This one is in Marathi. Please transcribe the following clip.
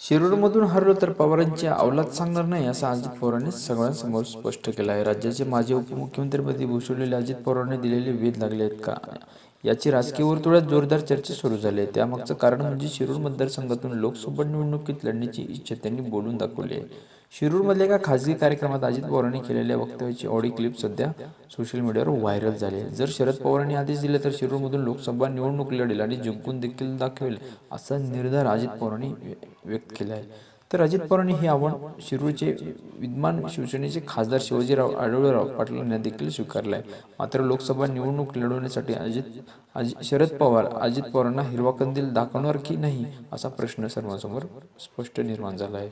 शिरूरमधून हरलो तर पवारांचे अवलाद सांगणार नाही असं अजित पवारांनी सगळ्यांसमोर स्पष्ट केलं आहे. राज्याचे माजी उपमुख्यमंत्रीपदी भूषवलेले अजित पवारांनी दिलेले वेध लागले आहेत का? याची राजकीय वर्तुळात जोरदार चर्चा सुरू झाली. आहे त्यामागचं कारण म्हणजे शिरूर मतदारसंघातून लोकसभा निवडणुकीत लढण्याची इच्छा त्यांनी बोलून दाखवली. आहे शिरूरमधल्या एका खासगी कार्यक्रमात अजित पवारांनी केलेल्या वक्तव्याची ऑडिओ क्लिप सध्या सोशल मीडियावर व्हायरल झाली. आहे जर शरद पवारांनी आदेश दिले तर शिरूरमधून लोकसभा निवडणूक लढेल आणि जिंकून देखील दाखवेल असा निर्धार अजित पवारांनी व्य- व्यक्त केला आहे तर अजित पवारांनी हे आव्हान शिरूरचे विद्यमान शिवसेनेचे खासदार शिवाजीराव आढळराव पाटील देखील स्वीकारले आहे. मात्र लोकसभा निवडणूक लढवण्यासाठी अजित अजित शरद पवार अजित पवारांना हिरवा कंदील दाखवणार की नाही असा प्रश्न सर्वांसमोर स्पष्ट निर्माण झाला आहे.